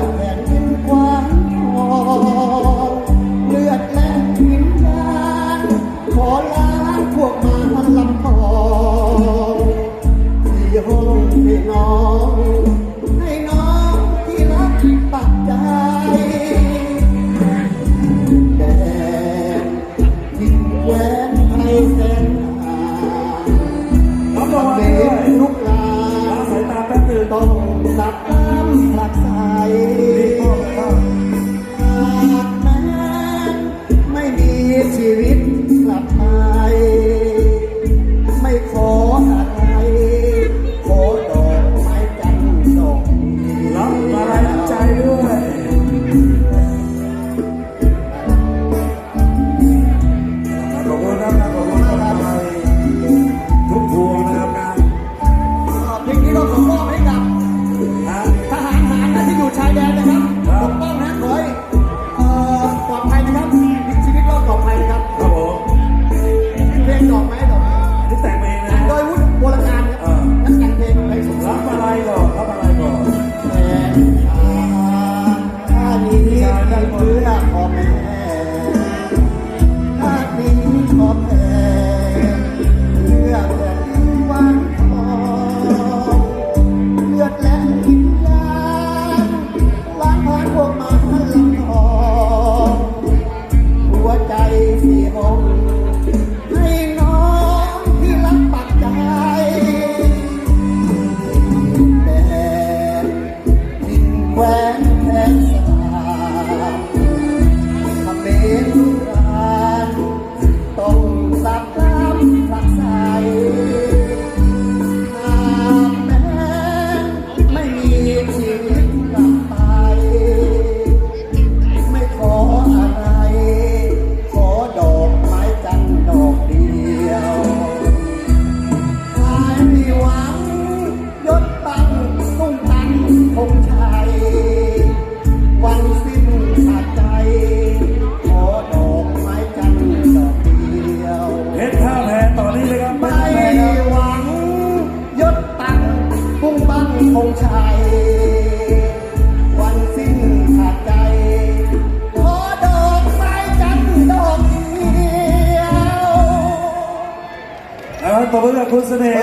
Amen. Amen. วันสิ้นขาดใจขอดอกไม้จันดอกเดียเอาตบมือกับคุณเสน่ห์